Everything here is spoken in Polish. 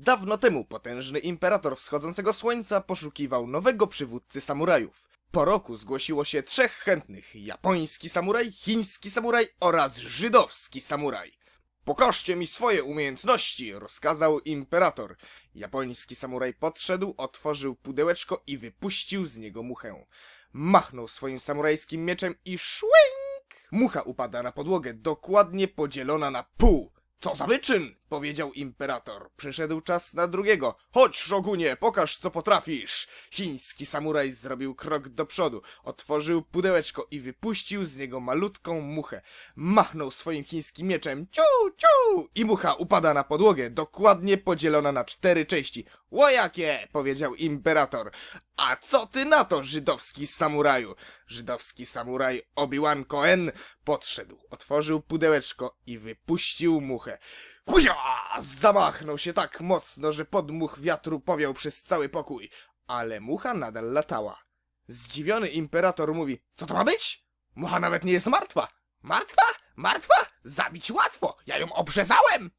Dawno temu potężny imperator wschodzącego słońca poszukiwał nowego przywódcy samurajów. Po roku zgłosiło się trzech chętnych: japoński samuraj, chiński samuraj oraz żydowski samuraj. Pokażcie mi swoje umiejętności, rozkazał imperator. Japoński samuraj podszedł, otworzył pudełeczko i wypuścił z niego muchę. Machnął swoim samurajskim mieczem i szwęk! Mucha upada na podłogę, dokładnie podzielona na pół. Co za wyczyn! Powiedział imperator. Przyszedł czas na drugiego. Chodź, szogunie, pokaż co potrafisz! Chiński samuraj zrobił krok do przodu, otworzył pudełeczko i wypuścił z niego malutką muchę. Machnął swoim chińskim mieczem. Ciu, ciu! I mucha upada na podłogę, dokładnie podzielona na cztery części. Łojakie! powiedział imperator. A co ty na to, żydowski samuraju? Żydowski samuraj Obi-Wan Cohen podszedł, otworzył pudełeczko i wypuścił muchę. Huzia! Zamachnął się tak mocno, że podmuch wiatru powiał przez cały pokój, ale mucha nadal latała. Zdziwiony imperator mówi, co to ma być? Mucha nawet nie jest martwa. Martwa? Martwa? Zabić łatwo, ja ją obrzezałem!